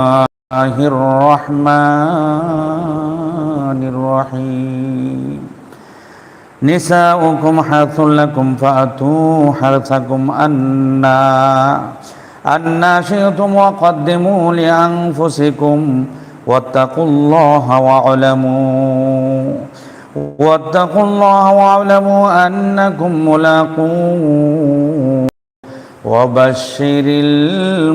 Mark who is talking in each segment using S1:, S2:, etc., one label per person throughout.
S1: الله الرحمن الرحيم. نساؤكم حرث لكم فأتوا حرثكم أنا أنا شئتم وقدموا لأنفسكم. واتقوا الله واعلموا واتقوا الله واعلموا أنكم ملاقوه. وبشر المؤمنين.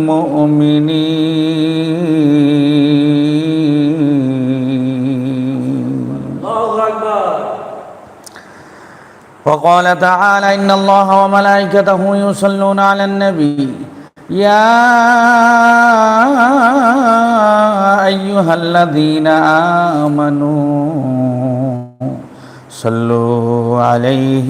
S2: الله أكبر
S1: وقال تعالى إن الله وملائكته يصلون على النبي. يا أيها الذين آمنوا صلوا عليه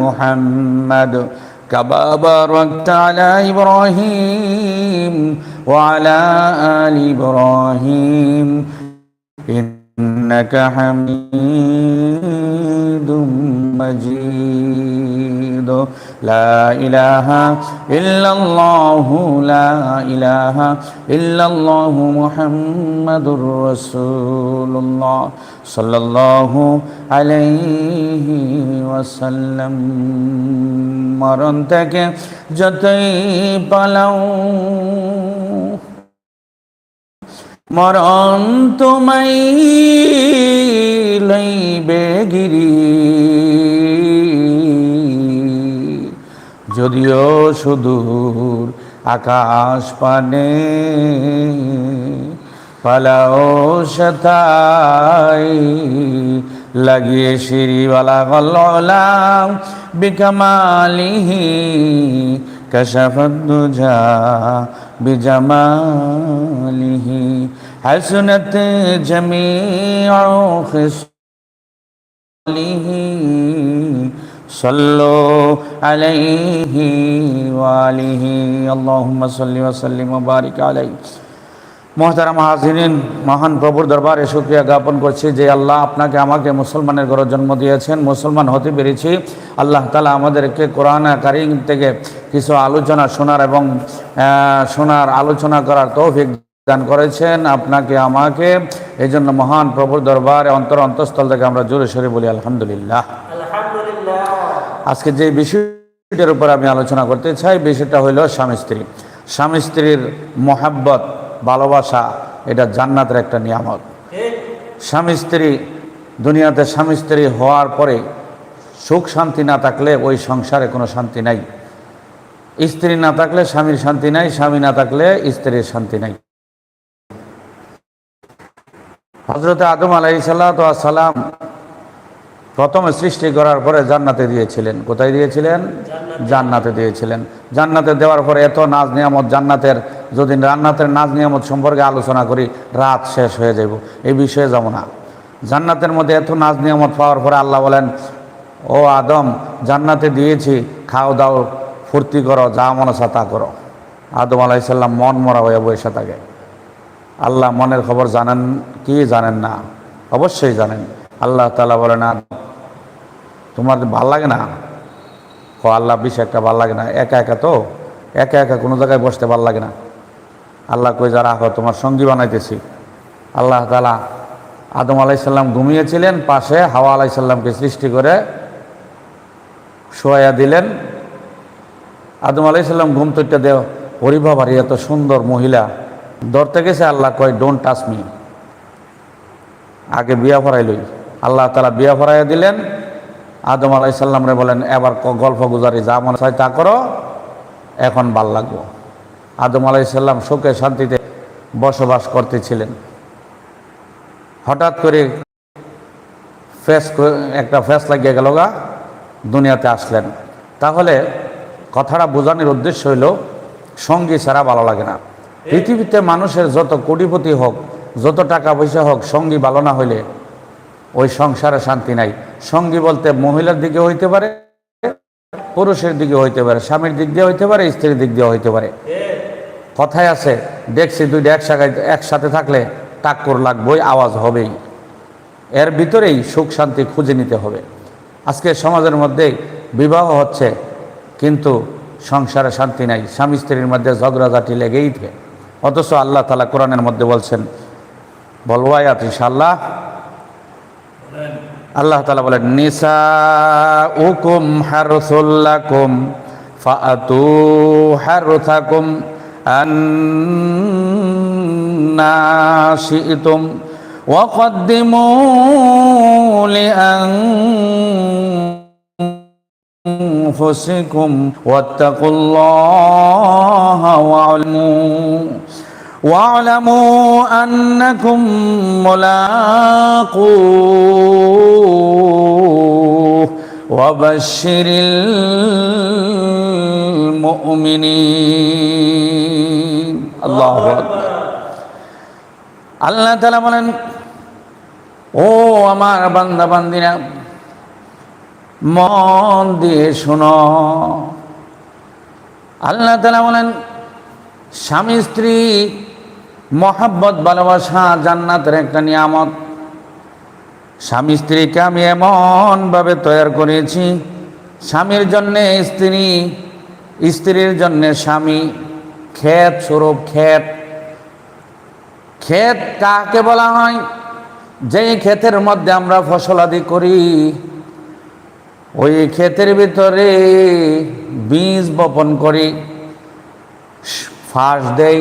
S1: محمد كما باركت على إبراهيم وعلى آل إبراهيم إنك حميد مجيد لا إله إلا الله لا إله إلا الله محمد رسول الله صلى الله عليه وسلم মরণ থেকে যতই পালাও মরণ তোমায় লইবে গিরি যদিও সুদূর আকাশ পানে পালাও সথাই লাগিয়ে সিঁড়িওয়ালা গলাম বিকামালিহি كشف الدجى بجماله حسنت جميع خصاله صلوا عليه وآله اللهم صل وسلم وبارك عليه মহাতারা মাহাজিন মহান প্রভুর দরবারে সুক্রিয়া জ্ঞাপন করছি যে আল্লাহ আপনাকে আমাকে মুসলমানের ঘরে জন্ম দিয়েছেন মুসলমান হতে পেরেছি। আল্লাহ তালা আমাদেরকে কোরআন কারিং থেকে কিছু আলোচনা শোনার এবং শোনার আলোচনা করার তৌফিক দান করেছেন। আপনাকে আমাকে এই জন্য মহান প্রভুর দরবারে অন্তর অন্তঃস্থল থেকে আমরা জোরে সরে বলি আলহামদুলিল্লাহ। আজকে যে বিষয়টির উপর আমি আলোচনা করতে চাই বিষয়টা হলো স্বামী স্ত্রী স্বামী স্ত্রীর মহাব্বত ভালোবাসা, এটা জান্নাতের একটা নিয়ামত। স্বামী স্ত্রী, দুনিয়াতে স্বামী স্ত্রী হওয়ার পরে সুখ শান্তি না থাকলে ওই সংসারে কোনো শান্তি নাই। স্ত্রী না থাকলে স্বামীর শান্তি নাই, স্বামী না থাকলে স্ত্রীর শান্তি নাই। হজরত আদম আলাই সাল্লাম প্রথমে সৃষ্টি করার পরে জান্নাতে দিয়েছিলেন। কোথায় দিয়েছিলেন? জান্নাতে দিয়েছিলেন। জান্নাতে দেওয়ার পরে এত নাজ নিয়ামত জান্নাতের যদি জান্নাতের নাজ নিয়ামত সম্পর্কে আলোচনা করি, রাত শেষ হয়ে যাব এই বিষয়ে যাব না। জান্নাতের মধ্যে এত নাজ নিয়ামত পাওয়ার পরে আল্লাহ বলেন, ও আদম, জান্নাতে দিয়েছি, খাও দাও, ফুর্তি করো, যা মনে চা তা করো। আদম আলাইসাল্লাম মন মরা হয়ে বসে থাকে। আল্লাহ মনের খবর জানেন কি জানেন না? অবশ্যই জানেন। আল্লাহ তালা বলেন না তোমার ভালো লাগে না? ও আল্লাহ বেশি একটা ভালো লাগে না। একা একা তো? একা একা কোনো জায়গায় বসতে ভালো লাগে না। আল্লাহ কই, যারা রাখো তোমার সঙ্গী বানাইতেছি। আল্লাহ তালা আদম আলাইসাল্লাম ঘুমিয়েছিলেন, পাশে হাওয়া আলাইসাল্লামকে সৃষ্টি করে শোয়া দিলেন। আদম আলাইসাল্লাম ঘুম তৈটা দেও পরিবাবারি এত সুন্দর মহিলা। ধরতে গেছে আল্লাহ কয় ডোন্ট টাচ মি আগে বিয়া ফরাইলই আল্লাহ তালা বিয়া ফরাইয়া দিলেন। আদম আলাইসাল্লামরে বলেন, এবার গল্প গুজারি, যা মনে হয় তা করো, এখন ভালো লাগবো। আদম আলাইসাল্লাম সুখে শান্তিতে বসবাস করতেছিলেন। হঠাৎ করে ফেস একটা ফেস লাগিয়ে গেল গা, দুনিয়াতে আসলেন। তাহলে কথাটা বোঝানোর উদ্দেশ্য হইল, সঙ্গী ছাড়া ভালো লাগে না। পৃথিবীতে মানুষের যত কোটিপতি হোক, যত টাকা পয়সা হোক, সঙ্গী ভালো না হইলে ওই সংসারে শান্তি নাই। সঙ্গী বলতে মহিলার দিকে হইতে পারে, পুরুষের দিকে হইতে পারে, স্বামীর দিক দিয়ে হইতে পারে, স্ত্রীর দিক দিয়ে হইতে পারে। কথায় আছে, দেখছি দুইটা একসাথে একসাথে থাকলে টাক্কর লাগবেই, আওয়াজ হবেই। এর ভিতরেই সুখ শান্তি খুঁজে নিতে হবে। আজকে সমাজের মধ্যে বিবাহ হচ্ছে, কিন্তু সংসারে শান্তি নাই, স্বামী স্ত্রীর মধ্যে ঝগড়াঝাটি লেগেই থাকে। অথচ আল্লাহ তালা কোরআনের মধ্যে বলছেন বলব আয়াত ইনশাআল্লাহ। আল্লাহ তালা বলেন নিসা উকুম হারসুল্লাকুম ফাতু হারুথাকুম أنا شئتم وقدموا لأنفسكم واتقوا الله واعلموا واعلموا أنكم ملاقوه. وبشر المؤمنين الله أكبر আল্লাহ তালা বলেন ও আমার বান্দা বান্দিনা মন দিয়ে শোনো আল্লাহ তালা বলেন স্বামী স্ত্রী মহাব্বত ভালোবাসা জান্নাতের একটা নিয়ামত স্বামী স্ত্রীকে আমি এমনভাবে তৈরি করেছি, স্বামীর জন্যে স্ত্রী, স্ত্রীর জন্যে স্বামী। ক্ষেত স্বরূপ, ক্ষেত। ক্ষেত কাকে বলা হয়? যেই ক্ষেতের মধ্যে আমরা ফসলাদি করি, ওই ক্ষেতের ভিতরে বীজ বপন করি, ফাঁস দেই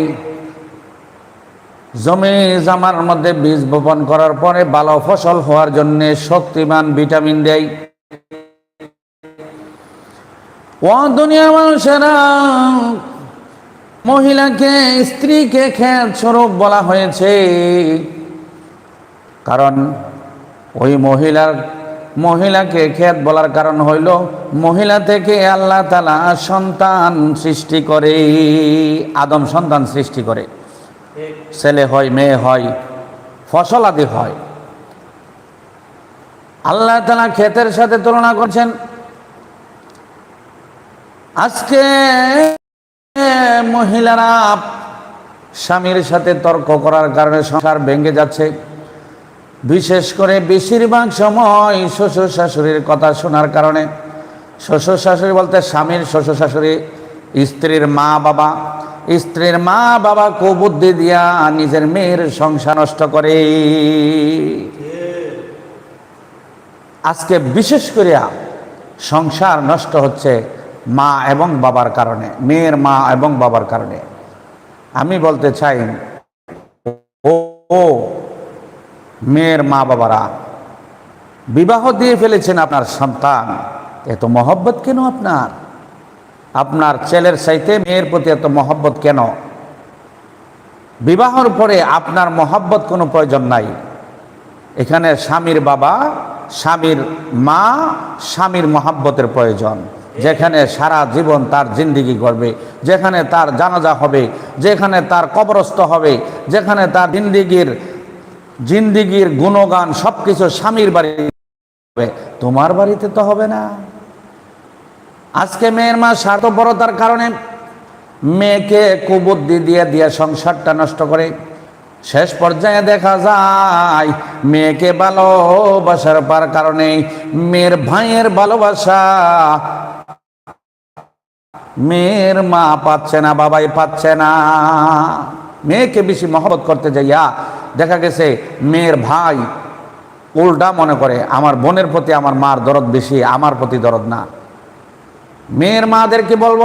S1: জমি জামার মধ্যে বীজ বপন করার পরে ভালো ফসল হওয়ার জন্য শক্তিমান ভিটামিন দেয় ও দুনিয়ার মানুষেরা, মহিলাকে স্ত্রীকে খেত স্বরূপ বলা হয়েছে। কারণ ওই মহিলার, মহিলাকে খেত বলার কারণ হইল মহিলা থেকে আল্লাহ তালা সন্তান সৃষ্টি করে, আদম সন্তান সৃষ্টি করে। ছেলে হয়, মেয়ে হয়, ফসল আদি হয়। আল্লাহ তালা ক্ষেতের সাথে তুলনা করছেন। আজকে মহিলারা স্বামীর সাথে তর্ক করার কারণে সংসার ভেঙে যাচ্ছে। বিশেষ করে বেশিরভাগ সময় শ্বশুর শাশুড়ির কথা শোনার কারণে। শ্বশুর শাশুড়ি বলতে স্বামীর শ্বশুর শাশুড়ি, স্ত্রীর মা বাবা স্ত্রীর মা বাবা কুবুদ্ধি দিয়া নিজের মেয়ের সংসার নষ্ট করে। আজকে বিশেষ করিয়া সংসার নষ্ট হচ্ছে মা এবং বাবার কারণে, মেয়ের মা এবং বাবার কারণে। আমি বলতে চাই, ও মেয়ের মা বাবারা, বিবাহ দিয়ে ফেলেছেন আপনার সন্তান এত মহব্বত কেন আপনার? আপনার ছেলের চাইতে মেয়ের প্রতি এত মহব্বত কেন? বিবাহর পরে আপনার মহব্বত কোনো প্রয়োজন নাই। এখানে স্বামীর বাবা, স্বামীর মা, স্বামীর মহাব্বতের প্রয়োজন। যেখানে সারা জীবন তার জিন্দিগি করবে, যেখানে তার জানাজা হবে, যেখানে তার কবরস্থ হবে, যেখানে তার জিন্দিগির জিন্দিগির গুণগান সব কিছু স্বামীর বাড়ি হবে। তোমার বাড়িতে তো হবে না। আজকে মেয়ের মা স্বার্থপরতার কারণে মেয়েকে কুবুদ্ধি দিয়ে দিয়ে সংসারটা নষ্ট করে। শেষ পর্যায়ে দেখা যায়, মেয়েকে ভালোবাসার পার কারণে মেয়ের ভাইয়ের ভালোবাসা মেয়ের মা পাচ্ছে না, বাবাই পাচ্ছে না। মেয়েকে বেশি মহব্বত করতে যাইয়া দেখা গেছে মেয়ের ভাই উল্টা মনে করে, আমার বোনের প্রতি আমার মার দরদ বেশি, আমার প্রতি দরদ না। মেয়ের মাদেরকে বলব?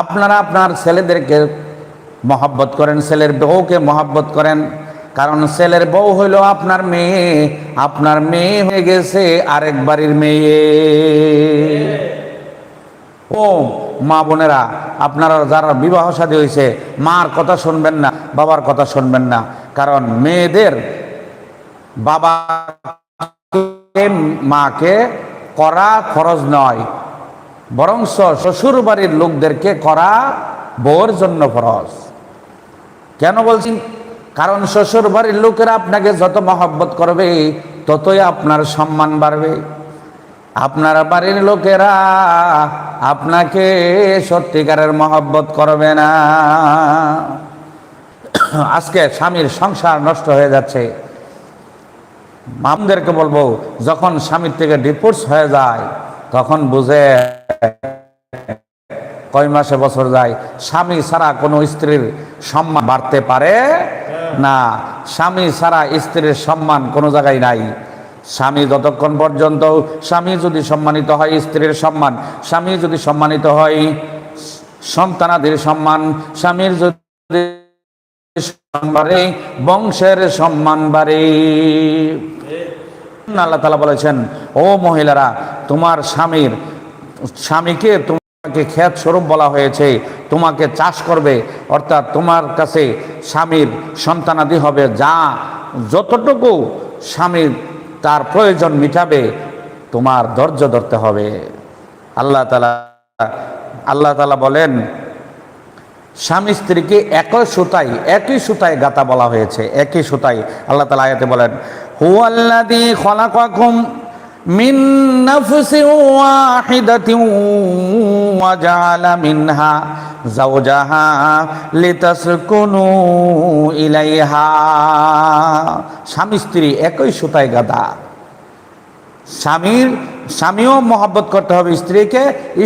S1: আপনারা আপনার ছেলেদেরকে মহাব্বত করেন, ছেলের বউকে মহাব্বত করেন। কারণ ছেলের বউ হইল আপনার মেয়ে আপনার মেয়ে হয়ে গেছে আরেক বাড়ির মেয়ে। ও মা বোনেরা, আপনারা যারা বিবাহ সাদী হয়েছে মার কথা শুনবেন না, বাবার কথা শুনবেন না। কারণ মেয়েদের বাবা মাকে করা খরচ নয়। বরং শ্বশুর বাড়ির লোকদেরকে করা বউর জন্য ফরজ। কেন বলছি? কারণ শ্বশুর বাড়ির লোকেরা আপনাকে যত মহব্বত করবে, ততই আপনার সম্মান বাড়বে। আপনার বাড়ির লোকেরা আপনাকে সত্যিকারের মহব্বত করবে না। আজকে স্বামীর সংসার নষ্ট হয়ে যাচ্ছে। মামদেরকে বলব, যখন স্বামীর থেকে ডিভোর্স হয়ে যায়, তখন বুঝে কয় মাসে বছর যায়? স্বামী ছাড়া কোনো স্ত্রীর সম্মান বাড়তে পারে না। স্বামী ছাড়া স্ত্রীর সম্মান কোনো জায়গায় নাই। স্বামী যতক্ষণ পর্যন্ত, স্বামী যদি সম্মানিত হয়, স্ত্রীর সম্মান। স্বামী যদি সম্মানিত হয়, সন্তানাদের সম্মান। স্বামীর যদি বাড়ে, বংশের সম্মান বাড়ে। আল্লাহ তালা বলেছেন, ও মহিলারা, তোমার স্বামীর স্বামীকে তোমাকে খ্যাত স্বরূপ বলা হয়েছে, তোমাকে চাষ করবে, অর্থাৎ তোমার কাছে স্বামীর সন্তানাদি হবে, যা যতটুকু স্বামীর তার প্রয়োজন মিটাবে, তোমার ধৈর্য ধরতে হবে। আল্লাহ তালা আল্লাহ তালা বলেন, স্বামী স্ত্রীকে একই সুতায় একই সুতায় গাতা বলা হয়েছে, একই সুতায়। আল্লাহ তালা আয়াতে বলেন, হুয়াল্লাযী খলাকাকুম নাফসিন ওয়াহিদাতিন ওয়া জাআলা মিনহা যাওজাহা লিতাসকুনু ইলাইহা। স্বামী স্ত্রী একই সুতায় গাদা স্বামীর, স্বামীও মহাব্বত করতে হবে স্ত্রীকে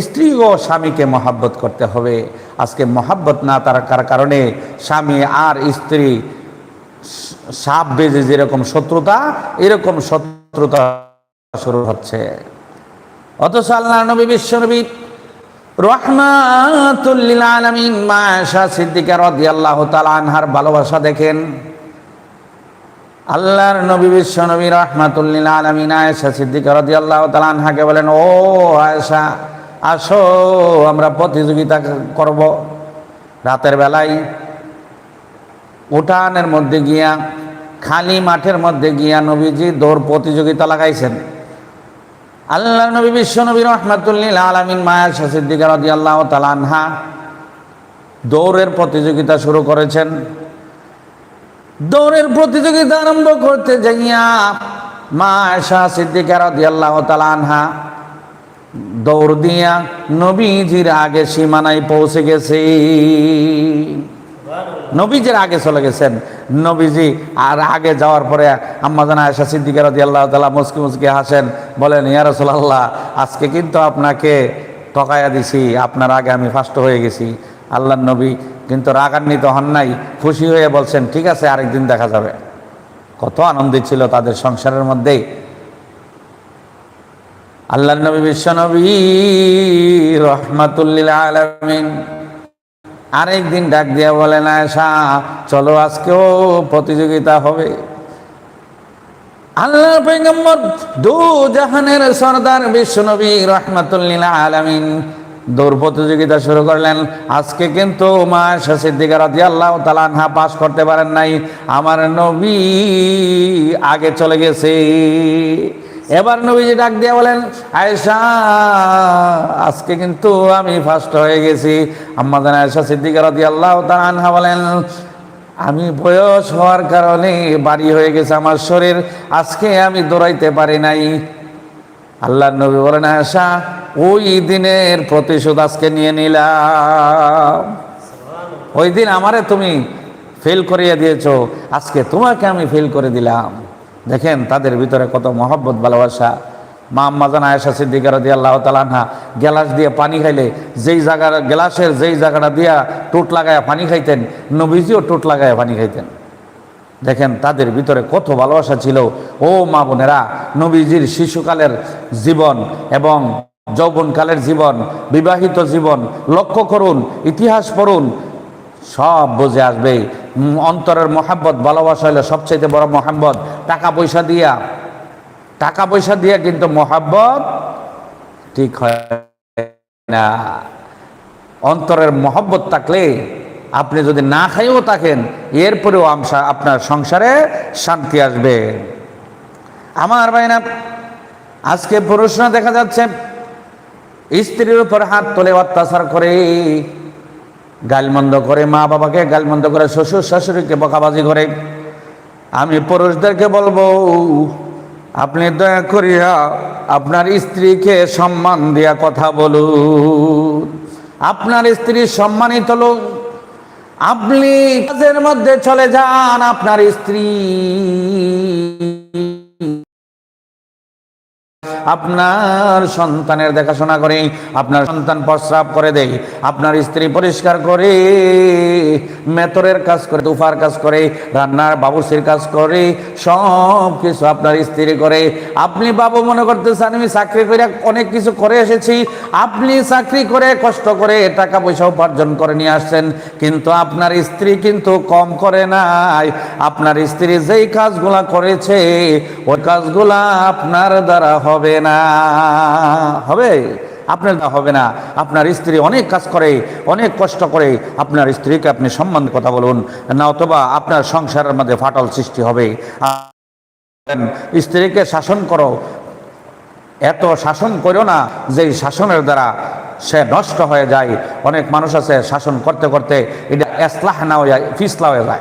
S1: স্ত্রীও স্বামীকে মহাব্বত করতে হবে। আজকে মহাব্বত না থাকার কারণে স্বামী আর স্ত্রী সাপ বেজে যেরকম শত্রুতা, এরকম শত্রুতা শুরু হচ্ছে। অথচ আল্লাহ নবী, বিশ্ব নবী রহমাতুল্লিল আলমিন মা সিদ্দিকা রাদিয়াল্লাহু তাআলা আনহার ভালোবাসা দেখেন। আল্লাহর নবী, বিশ্ব নবী আলমিন রাদিয়াল্লাহু তাআলা আনহাকে বলেন, ও আসো, আমরা প্রতিযোগিতা করব। রাতের বেলায় উঠানের মধ্যে গিয়া, খালি মাঠের মধ্যে গিয়া নবীজি দৌড় প্রতিযোগিতা লাগাইছেন। আল্লাহ নবী বিশ্ব নবী রহমাতুল্লিল আলমিন মায়া সিদ্দিকা রাদিয়াল্লাহু আল্লাহ আনহা দৌড়ের প্রতিযোগিতা শুরু করেছেন। দৌড়ের প্রতিযোগিতা আরম্ভ করতে যাইয়া মা আয়সা সিদ্দিকা রাদিয়াল্লাহু তাআলা আনহা দৌড় দিয়া নবীজির আগে সীমানায় পৌঁছে গেছে। নবীজির আগে চলে গেছেন। নবীজি আর আগে যাওয়ার পরে আম্মা জানা আয়সা সিদ্দিকা আল্লাহ তালা মুসকি মুসকি হাসেন, বলেন, ইয়া রাসূলুল্লাহ, আজকে কিন্তু আপনাকে ঠকাইয়া দিছি, আপনার আগে আমি ফার্স্ট হয়ে গেছি। আল্লাহর নবী কিন্তু রাগান্বিত হন নাই, খুশি হয়ে বলছেন, ঠিক আছে, আরেকদিন দেখা যাবে। কত আনন্দিত ছিল তাদের সংসারের মধ্যে আল্লাহ নবী বিশ্ব নবী রহমাতুল্লিল আলমিন আরেকদিন ডাক দিয়া বলেন আয়সা চলো আজকেও প্রতিযোগিতা হবে। আল্লাহ পৈগম্বর দু জাহানের সর্দার বিশ্বনবী রহমাতুল্লিল আলামিন দৌড় প্রতিযোগিতা শুরু করলেন। আজকে কিন্তু মা সিদ্দিকা রাজি আল্লাহ তালানহা পাস করতে পারেন নাই। আমার নবী আগে চলে গেছে। এবার নবীজি ডাক দিয়ে বলেন, আয়েশা, আজকে কিন্তু আমি ফার্স্ট হয়ে গেছি। আম্মাদান আয়েশা সিদ্দিকা রাজি আল্লাহ তালানহা বলেন, আমি বয়স হওয়ার কারণে বাড়ি হয়ে গেছে আমার শরীর, আজকে আমি দৌড়াইতে পারি নাই। আল্লাহ নবী বলেন আশা ওই দিনের প্রতিশোধ আজকে নিয়ে নিলাম। ওই দিন আমারে তুমি ফেল করিয়ে দিয়েছ, আজকে তোমাকে আমি ফেল করে দিলাম। দেখেন তাদের ভিতরে কত মহব্বত, ভালোবাসা। মা আম্মাজান আয়েশা সিদ্দিকার রাদি আল্লাহ তালানহা গ্লাস দিয়ে পানি খাইলে যেই জায়গার গ্লাসের যেই জায়গাটা দিয়া টুট লাগায়া পানি খাইতেন, নবীজিও টুট লাগায়া পানি খাইতেন। দেখেন তাদের ভিতরে কত ভালোবাসা ছিল। ও মা বোনেরা, নবীজির শিশুকালের জীবন এবং যৌবনকালের জীবন, বিবাহিত জীবন, লক্ষ্য করুন, ইতিহাস পড়ুন সব বুঝে আসবে। অন্তরের মহাব্বত, ভালোবাসা হলে সবচেয়ে বড় মহাব্বত। টাকা পয়সা দিয়া। টাকা পয়সা দিয়া কিন্তু মহাব্বত ঠিক হয় না। অন্তরের মহব্বত থাকলে আপনি যদি না খাইও থাকেন, এরপরেও আপনার সংসারে শান্তি আসবে। আমার ভাইনা আজকে পুরুষরা দেখা যাচ্ছে, স্ত্রীর উপর হাত তোলে অত্যাচার করে গালমন্দ করে মা বাবাকে, গালমন্দ করে শ্বশুর শাশুড়িকে বকাবাজি করে। আমি পুরুষদেরকে বলব, আপনি দয়া করিয়া আপনার স্ত্রীকে সম্মান দিয়া কথা বলুন। আপনার স্ত্রী সম্মানিত লোক। আপনি কাজের মধ্যে চলে যান আপনার স্ত্রী। আপনার সন্তানের দেখাশোনা করে, আপনার সন্তান প্রস্রাব করে দেয় আপনার স্ত্রী পরিষ্কার করে, মেতরের কাজ করে, তুফার কাজ করে, রান্নার বাবুসির কাজ করে সব কিছু আপনার স্ত্রী করে। আপনি বাবু মনে করতেছেন, আমি চাকরি করে অনেক কিছু করে এসেছি, আপনি চাকরি করে কষ্ট করে টাকা পয়সা উপার্জন করে নিয়ে আসছেন, কিন্তু আপনার স্ত্রী কিন্তু কম করে নাই। আপনার স্ত্রী যেই কাজগুলা করেছে, ওই কাজগুলা আপনার দ্বারা হবে। না। হবে? আপনার হবে না। আপনার স্ত্রী অনেক কাজ করে, অনেক কষ্ট করে। আপনার স্ত্রীকে আপনি সম্মান কথা বলুন। না, অথবা আপনার সংসারের মধ্যে ফাটল সৃষ্টি হবে। স্ত্রীকে শাসন করো। এত শাসন করো না যে শাসনের দ্বারা সে নষ্ট হয়ে যায়। অনেক মানুষ আছে শাসন করতে করতে এটা এসলাহ না হয়ে যায়, ফিসলা হয়ে যায়।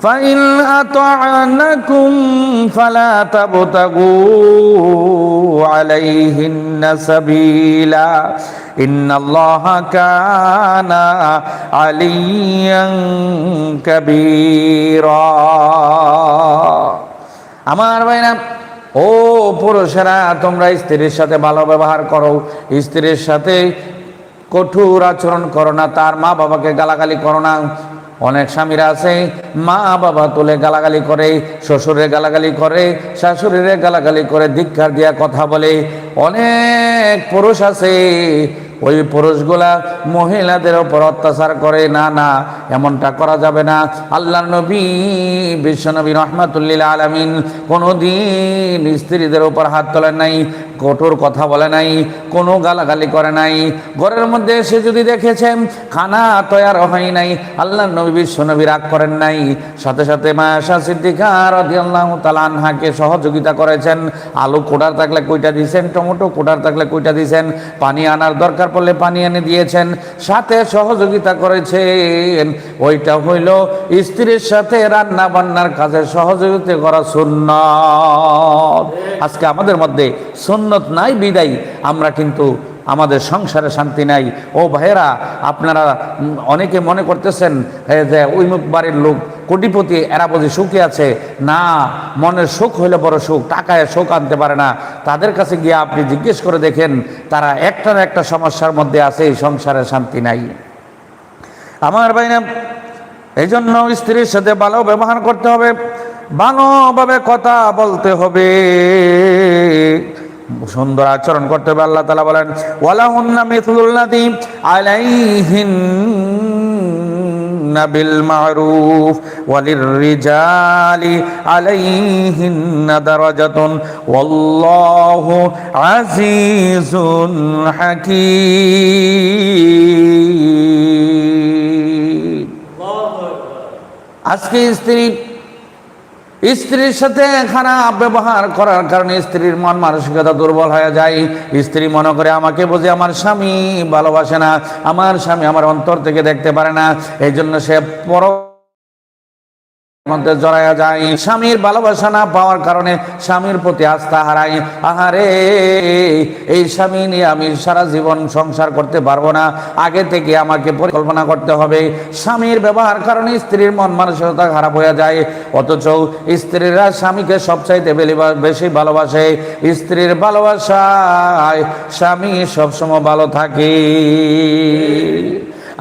S1: فإن أطعنكم فلا تبتغوا عليهن سبيلا إن الله كان عليا كبيرا আমার ভাইরা ও পুরুষেরা তোমরা স্ত্রীর সাথে ভালো ব্যবহার করো স্ত্রীর সাথে কঠোর আচরণ করো না তার মা বাবাকে গালাগালি করো না অনেক স্বামীরা আছে, মা বাবা তুলে গালাগালি করে শ্বশুরে গালাগালি করে, শাশুড়িরে গালাগালি করে ধিক্ষার দিয়া কথা বলে। অনেক পুরুষ আছে ওই পুরুষগুলা মহিলাদের ওপর অত্যাচার করে। না না, এমনটা করা যাবে না। আল্লাহ নবী বিশ্বনবী রহমাতুল্লিল আলমিন কোনোদিন স্ত্রীদের উপর হাত তোলেন নাই, কঠোর কথা বলে নাই, কোনো গালাগালি করে নাই। ঘরের মধ্যে এসে যদি দেখেছেন, খানা তৈয়ার হয় নাই, আল্লাহ নবী বিশ্বনবী রাগ করেন নাই। সাথে সাথে মায়াশা সিদ্দিকা রাদিয়াল্লাহু তাআলা আনহাকে সহযোগিতা করেছেন। আলু কোটার থাকলে কইটা দিয়েছেন টমেটো কোটার থাকলে কইটা দিয়েছেন পানি আনার দরকার পড়লে পানি এনে দিয়েছেন, সাথে সহযোগিতা করেছেন। ওইটা হইল স্ত্রীর সাথে রান্না বান্নার কাজে সহযোগিতা করা সুন্নত। আজকে আমাদের মধ্যে সুন্নত নাই, বিদায়। আমরা কিন্তু আমাদের সংসারে শান্তি নাই। ও ভাইয়েরা, আপনারা অনেকে মনে করতেছেন যে ওই মুখ বাড়ির লোক কোটিপতি, এরা বুঝি সুখে আছে। না, মনের সুখ হইলে বড় সুখ, টাকায় সুখ আনতে পারে না। তাদের কাছে গিয়ে আপনি জিজ্ঞেস করে দেখেন, তারা একটা না একটা সমস্যার মধ্যে আছে, এই সংসারে শান্তি নাই। আমার বাইনা এই জন্য স্ত্রীর সাথে ভালো ব্যবহার করতে হবে, ভালোভাবে কথা বলতে হবে। সুন্দর আচরণ করতে হবে, আল্লাহ তালা বলেন, ওয়ালাহুন্না মিথলুল্লাদি আলাইহিন বিল মারুফ ওয়ালির রিজালি আলাইহিন দারাজাতুন, ওয়াল্লাহু আজিজুন হাকীম। আজকে স্ত্রী স্ত্রীর সাথে খারাপ ব্যবহার করার কারণে স্ত্রীর মন মানসিকতা দুর্বল হয়ে যায়। স্ত্রী মনে করে, আমাকে বোঝে আমার স্বামী ভালোবাসে না। আমার স্বামী আমার অন্তর থেকে দেখতে পারে না। এই জন্য সে পর মধ্যে জড়ায়া যায়। স্বামীর ভালোবাসা না পাওয়ার কারণে স্বামীর প্রতি আস্থা হারায় আহারে, এই স্বামী নিয়ে আমি সারা জীবন সংসার করতে পারব না। আগে থেকে আমাকে পরিকল্পনা করতে হবে। স্বামীর ব্যবহার কারণে স্ত্রীর মন মানসিকতা খারাপ হয়ে যায়। অথচ স্ত্রীরা স্বামীকে সবচাইতে বেশি ভালোবাসে। স্ত্রীর ভালোবাসায় স্বামী সবসময় ভালো থাকে।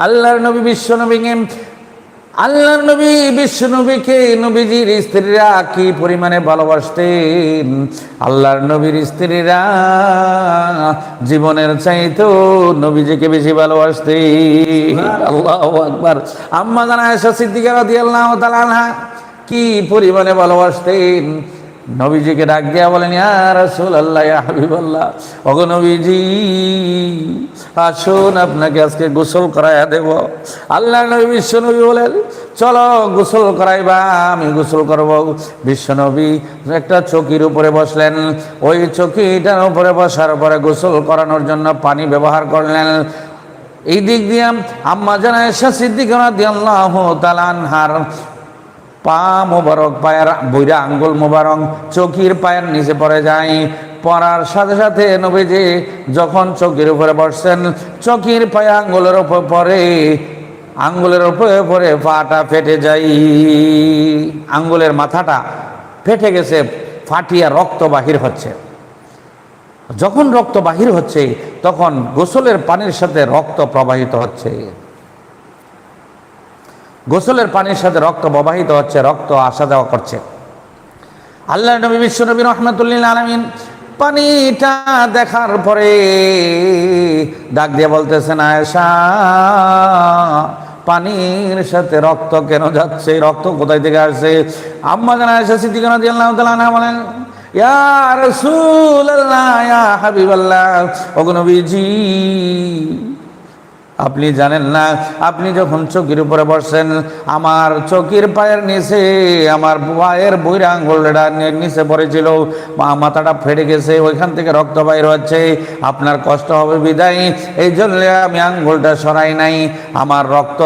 S1: আল্লাহর নবী, বিশ্ব নবীকে আল্লাহর নবী, বিশ্ব নবীকে নবীজির স্ত্রীরা কি পরিমাণে ভালোবাসতেন? আল্লাহর নবীর স্ত্রীরা জীবনের চাইতো নবীজিকে বেশি ভালোবাসতেন। আল্লাহ আকবার। আম্মা জানা আয়েশা সিদ্দিকা রাদিয়াল্লাহু তাআলা কি পরিমাণে ভালোবাসতেন? নবীজিকে ডাক দিয়া বলেন, ইয়া হাবিবাল্লাহ, ওগো নবীজি, আসুন, আপনাকে আজকে গোসল করাইয়া দেব। আল্লাহ নবী, বিশ্ব নবী বলেন, চলো, গোসল করাইবা, আমি গোসল করব। বিশ্ব নবী একটা চকির উপরে বসলেন। ওই চকিটার উপরে বসার পরে গোসল করানোর জন্য পানি ব্যবহার করলেন। এই দিক দিয়ে আম্মা জানা এসা সিদ্দিক তাআলা আনহার পা মোবারক পায়ের বইরা আঙ্গুল মোবারক চকির পায়ের নিচে পড়ে যায়। পড়ার সাথে সাথে নবীজি যখন চকির উপরে বসছেন চকির পায়ে আঙ্গুলের উপর পরে আঙ্গুলের উপরে পরে পাটা ফেটে যাই আঙ্গুলের মাথাটা ফেটে গেছে, ফাটিয়া রক্ত বাহির হচ্ছে। যখন রক্ত বাহির হচ্ছে, তখন গোসলের পানির সাথে রক্ত প্রবাহিত হচ্ছে। গোসলের পানির সাথে রক্ত প্রবাহিত হচ্ছে, রক্ত আসা যাওয়া করছে। আল্লাহ নবী, বিশ্ব নবী রহমতুল্লিল আলমিন পানিটা দেখার পরে ডাক দিয়ে বলতেছেন, আয়েশা, পানির সাথে রক্ত কেন যাচ্ছে? রক্ত কোথায় থেকে আসছে? আম্মা জানা আয়েশা সিদ্দিকা রাদিয়াল্লাহু তাআলা বলেন, ইয়া রাসূলুল্লাহ হাবিবাল্লাহ, ওগো আপনি জানেন না, আপনি যখন চকির উপরে বসছেন, আমার চকির পায়ের নিচে, আমার পায়ের বইরা আঙ্গুলটা নিচে পড়েছিল মাথাটা ফেটে গেছে, ওইখান থেকে রক্ত বাইর হচ্ছে, আপনার কষ্ট হবে বিদায় এই জন্য আমি আঙ্গুলটা সরাই নাই, আমার রক্ত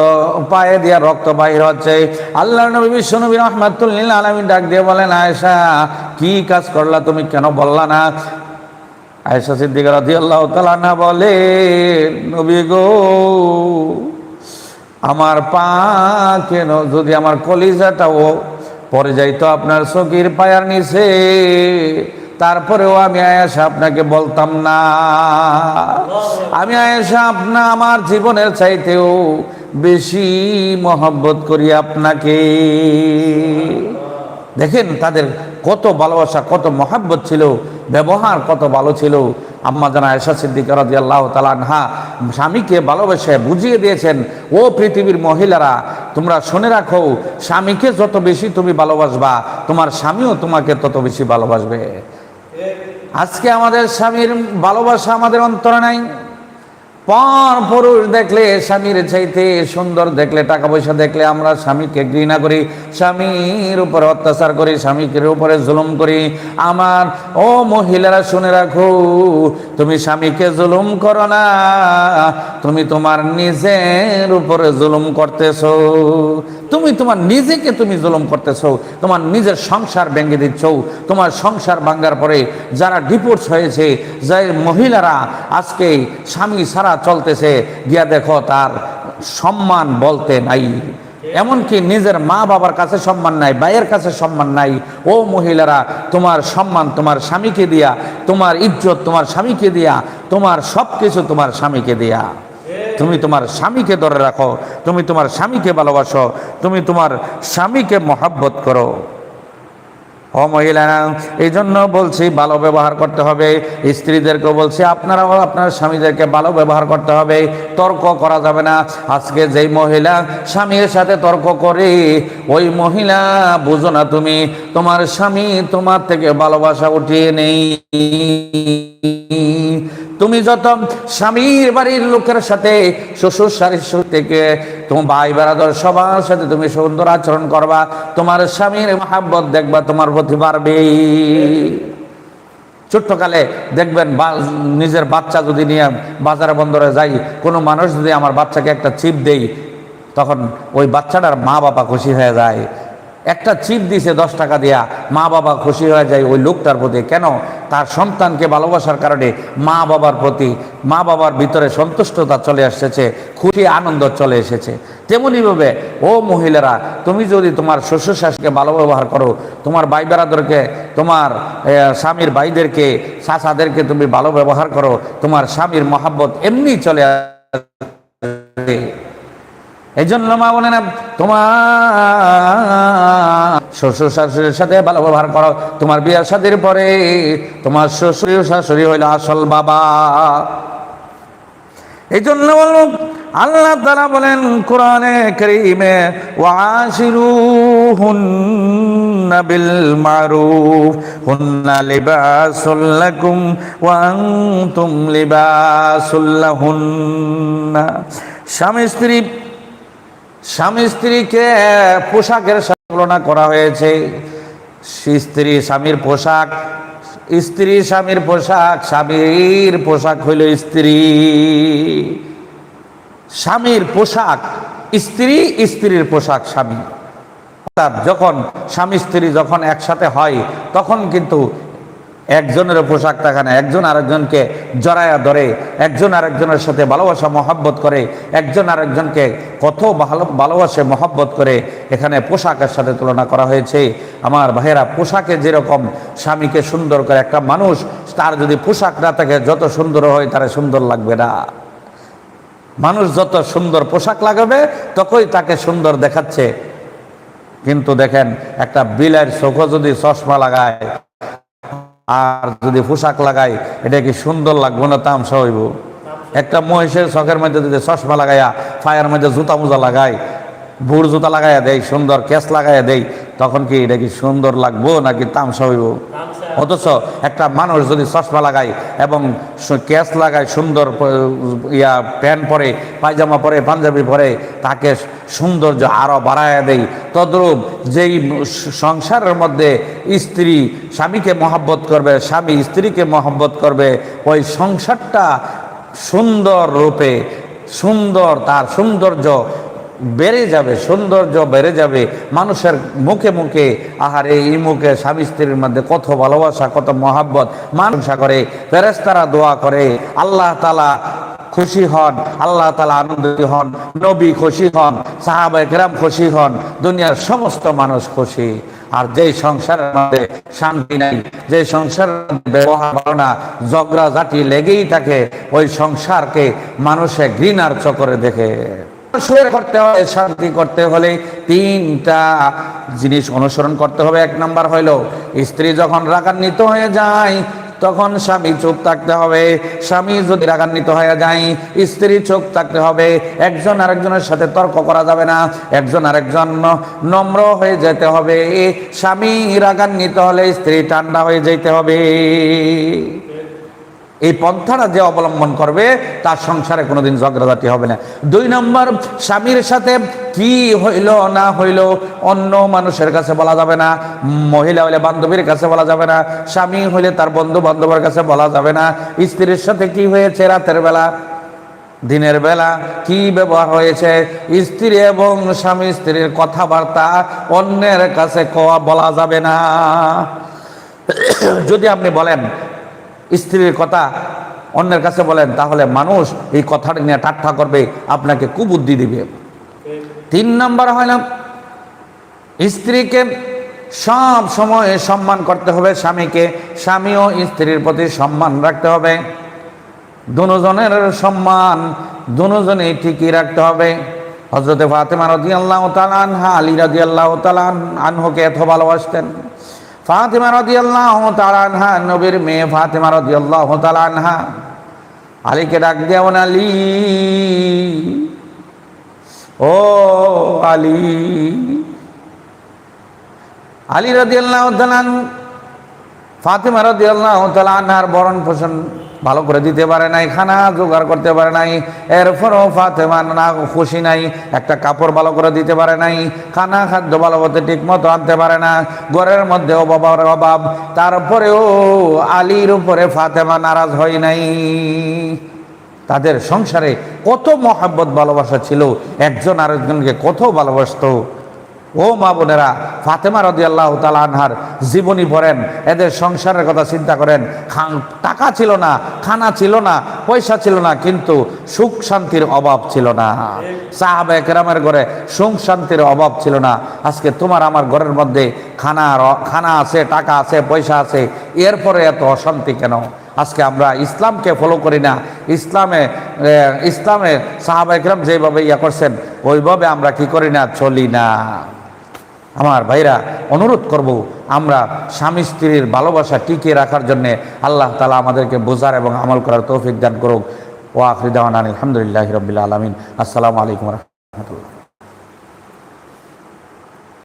S1: পায়ে দিয়া রক্ত বাইর হচ্ছে। আল্লাহ নবী, বিশ্ব নবী রহমাতুল্লিল আলমী ডাক দিয়ে বলেন আয়সা কি কাজ করলা তুমি কেন বললা না? আয়েশা সিদ্দিকা রাদিয়াল্লাহু তাআলা না বলে, নবী গো, আমার পা কেন, যদি আমার কলিজাটাও পরে যাইতো আপনার চকির পায়ার নিচে, তারপরেও আমি আয়েশা আপনাকে বলতাম না। আমি আয়েশা আপনা, আমার জীবনের চাইতেও বেশি মহব্বত করি আপনাকে। দেখেন তাদের কত ভালোবাসা কত মহাব্বত ছিল ব্যবহার কত ভালো ছিল। আম্মা জানা এসা সিদ্দিকা রাদিয়াল্লাহু তাআলা আনহা স্বামীকে ভালোবেসে বুঝিয়ে দিয়েছেন ও পৃথিবীর মহিলারা তোমরা শুনে রাখো স্বামীকে যত বেশি তুমি ভালোবাসবা তোমার স্বামীও তোমাকে তত বেশি ভালোবাসবে। আজকে আমাদের স্বামীর ভালোবাসা আমাদের অন্তরে নাই। পর পুরুষ দেখলে স্বামীর চাইতে সুন্দর, দেখলে টাকা পয়সা, দেখলে আমরা স্বামীকে ঘৃণা করি, স্বামীর উপর অত্যাচার করি, স্বামীকে উপরে জুলুম করি। আমার, ও মহিলারা শুনে রাখো, তুমি স্বামীকে জুলুম করো না, তুমি তোমার নিজের উপরে জুলুম করতেছো। তুমি তোমার নিজেকে তুমি জুলুম করতেছো, তোমার নিজের সংসার ভেঙে দিচ্ছ, তোমার সংসার ভাঙ্গার পরে যারা ডিপোর্স হয়েছে, যে মহিলারা আজকে স্বামী ছাড়া চলতেছে, গিয়া দেখো তার সম্মান বলতে নাই। এমনকি নিজের মা বাবার কাছে সম্মান নাই, ভাইয়ের কাছে সম্মান নাই। ও মহিলারা, তোমার সম্মান তোমার স্বামীকে দিয়া, তোমার ইজ্জত তোমার স্বামীকে দিয়া, তোমার সব কিছু তোমার স্বামীকে দিয়া। তুমি তোমার স্বামীকে ধরে রাখো তুমি তোমার স্বামীকে ভালোবাসো তুমি তোমার স্বামীকে মহাব্বত করো। ও মহিলারা, এই জন্য বলছি ভালো ব্যবহার করতে হবে। স্ত্রীদেরকে বলছি, আপনারাও আপনার স্বামীদেরকে ভালো ব্যবহার করতে হবে, তর্ক করা যাবে না। আজকে যেই মহিলা স্বামীর সাথে তর্ক করে, ওই মহিলা, বুঝো না তুমি, তোমার স্বামী তোমার থেকে ভালোবাসা উঠিয়ে নেই। তুমি যত স্বামীর বাড়ির লোকের সাথে, শ্বশুর শাশুর থেকে, তোমার ভাই বেড়াদর সবার সাথে তুমি সুন্দর আচরণ করবা, তোমার স্বামীর মহাব্বত দেখবা, তোমার বাড়বে ছোট্টকালে দেখবেন নিজের বাচ্চা যদি নিয়ে বাজারে বন্দরে যাই, কোনো মানুষ যদি আমার বাচ্চাকে একটা চিপ দেই, তখন ওই বাচ্চাটার মা বাবা খুশি হয়ে যায়। একটা চিপ দিছে দশ টাকা দেয়া, মা বাবা খুশি হয়ে যায় ওই লোকটার প্রতি। কেন? তার সন্তানকে ভালোবাসার কারণে মা বাবার প্রতি, মা বাবার ভিতরে সন্তুষ্টতা চলে এসেছে খুশি আনন্দ চলে এসেছে। তেমনিভাবে, ও মহিলারা, তুমি যদি তোমার শ্বশুর শাশুকে ভালো ব্যবহার করো, তোমার ভাই বেড়াদেরকে তোমার স্বামীর ভাইদেরকে, চাচাদেরকে তুমি ভালো ব্যবহার করো, তোমার স্বামীর মহাব্বত এমনি চলে আসবে এই জন্য মা বলে না তোমার শ্বশুর শাশুড়ির সাথে ভালো ব্যবহার করো। তোমার বিয়ার শাদির পরে তোমার শ্বশুর শাশুড়ি হইল আসল বাবা। এই জন্য বলব আল্লাহ তারা বলেন, কোরআনে করিমে ওয়াশিরু হুন্না বিল মারুফ হুন্না লিবাসুল লাকুম, ওয়া আনতুম লিবাসুল লাহুন্না। স্বামী স্ত্রী স্বামী স্ত্রীকে পোশাকের সাথে তুলনা করা হয়েছে। স্ত্রী স্বামীর পোশাক, স্ত্রী স্বামীর পোশাক স্বামীর পোশাক হইল স্ত্রী। স্বামীর পোশাক, স্ত্রী, স্ত্রীর পোশাক স্বামী। অর্থাৎ যখন স্বামী স্ত্রী যখন একসাথে হয়, তখন কিন্তু একজনের পোশাক থাকে না একজন আরেকজনকে জড়ায়া ধরে, একজন আরেকজনের সাথে ভালোবাসা, মহাব্বত করে, একজন আরেকজনকে কত ভালো, ভালোবাসে, মহাব্বত করে এখানে পোশাকের সাথে তুলনা করা হয়েছে। আমার ভাইয়েরা, পোশাকে যেরকম স্বামীকে সুন্দর করে একটা মানুষ, তার যদি পোশাক না থাকে, যত সুন্দর হয়, তারা সুন্দর লাগবে না। মানুষ যত সুন্দর পোশাক লাগাবে, ততই তাকে সুন্দর দেখাচ্ছে। কিন্তু দেখেন, একটা বিলের চোখও যদি চশমা লাগায় আর যদি পোশাক লাগাই, এটা কি সুন্দর লাগবো না তামসা হইব? একটা মহিষের শখের মধ্যে যদি চশমা লাগাইয়া ফায়ার মধ্যে জুতা মোজা লাগায় বুড় জুতা লাগাইয়া দেয় সুন্দর কেস লাগাইয়া দেয় তখন কি এটা কি সুন্দর লাগবো নাকি তামসা হইব? অথচ একটা মানুষ যদি চশমা লাগায় এবং ক্যাশ লাগায়, সুন্দর ইয়া প্যান্ট পরে, পায়জামা পরে, পাঞ্জাবি পরে, তাকে সৌন্দর্য আরও বাড়ায় দেয় তদ্রূপ যেই সংসারের মধ্যে স্ত্রী স্বামীকে মহব্বত করবে, স্বামী স্ত্রীকে মহব্বত করবে, ওই সংসারটা সুন্দর রূপে সুন্দর, তার সৌন্দর্য বেড়ে যাবে, সৌন্দর্য বেড়ে যাবে, মানুষের মুখে মুখে, আহারে, এই মুখে স্বামী স্ত্রীর মধ্যে কত ভালোবাসা, কত মহাব্বত মানুষা করে ফেরেস্তারা দোয়া করে, আল্লাহ তালা খুশি হন, আল্লাহ তালা আনন্দিত হন, নবী খুশি হন সাহাবা একরাম খুশি হন, দুনিয়ার সমস্ত মানুষ খুশি। আর যেই সংসারের মধ্যে শান্তি নাই যে সংসারের ব্যবহার ভালো না ঝগড়া জাটি লেগেই থাকে, ওই সংসারকে মানুষে ঘৃণার চকরে দেখে। করতে হবে শান্তি করতে হলে তিনটা জিনিস অনুসরণ করতে হবে। এক নাম্বার হইল, স্ত্রী যখন রাগান্বিত হয়ে যায়, তখন স্বামী চুপ থাকতে হবে। স্বামী যদি রাগান্বিত হয়ে যায়, স্ত্রী চুপ থাকতে হবে। একজন আরেকজনের সাথে তর্ক করা যাবে না। একজন আরেকজন নম্র হয়ে যেতে হবে। স্বামী রাগান্বিত হলে স্ত্রী ঠান্ডা হয়ে যেতে হবে। এই পন্থাটা যে অবলম্বন করবে, তার সংসারে কোনোদিন ঝগড়াঝাটি হবে না। দুই নম্বর, স্বামীর সাথে কি হইল না হইল, অন্য মানুষের কাছে বলা যাবে না। মহিলা হইলে বান্ধবীর কাছে বলা যাবে না। স্বামী হইলে তার বন্ধু বান্ধবের কাছে বলা যাবে না। স্ত্রীর সাথে কি হয়েছে রাতের বেলা? দিনের বেলা কি ব্যবহার হয়েছে? স্ত্রী এবং স্বামী স্ত্রীর কথাবার্তা অন্যের কাছে বলা যাবে না। যদি আপনি বলেন স্ত্রীর কথা অন্যের কাছে বলেন, তাহলে মানুষ এই কথাটা নিয়ে ঠাট্টা করবে, আপনাকে কুবুদ্ধি দিবে। তিন নম্বর হয় না স্ত্রীকে সব সময় সম্মান করতে হবে স্বামীকে, স্বামীও স্ত্রীর প্রতি সম্মান রাখতে হবে। দুজনের সম্মান দুজনেই ঠিকই রাখতে হবে। হজরতে ফাতেমা রদি আল্লাহ আনহা, আলী রদি আল্লাহ তালান আনহকে এত ভালোবাসতেন। ফাতেমা রদি আল্লাহ তালানহা নবীর মেয়ে ফাতেমা রদি আল্লাহ তালানহা আলীকে ডাক দেওয়ান আলী, ও আলী। আলী রদি আল্লাহ ফাতেমা রদি আল্লাহ তালানহার বরণ পোষণ ভালো করে দিতে পারে নাই, খানা জোগাড় করতে পারে নাই, এরপরও ফাতেমা না খুশি নাই, একটা কাপড় ভালো করে দিতে পারে নাই, খানা খাদ্য ভালো মতো ঠিক মতো আনতে পারে না, ঘরের মধ্যে অভাবের অভাব, তারপরেও আলীর উপরে ফাতেমা নারাজ হয় নাই। তাদের সংসারে কত মহাব্বত ভালোবাসা ছিল, একজন আরেকজনকে কত ভালোবাসতো। ও মা বোনেরা, ফাতেমা রদি আল্লাহ আনহার জীবনী পড়েন, এদের সংসারের কথা চিন্তা করেন। টাকা ছিল না, খানা ছিল না, পয়সা ছিল না, কিন্তু সুখ শান্তির অভাব ছিল না। সাহাবা একরামের ঘরে সুখ শান্তির অভাব ছিল না। আজকে তোমার আমার ঘরের মধ্যে খানা খানা আছে, টাকা আছে, পয়সা আছে, এরপরে এত অশান্তি কেন? আজকে আমরা ইসলামকে ফলো করি না। ইসলামে ইসলামে সাহাবা একরাম যেভাবে ইয়া করছেন, ওইভাবে আমরা কি করি না? চলি না। আমার ভাইরা, অনুরোধ করব আমরা স্বামী স্ত্রীর ভালোবাসা টিকিয়ে রাখার জন্যে আল্লাহ তালা আমাদেরকে বোঝার এবং আমল করার তৌফিক দান করুক। ও আফরিদান আলহামদুলিল্লাহ রবিল্লা আলমিন। আসসালামু আলাইকুম রহমতুল্লাহ।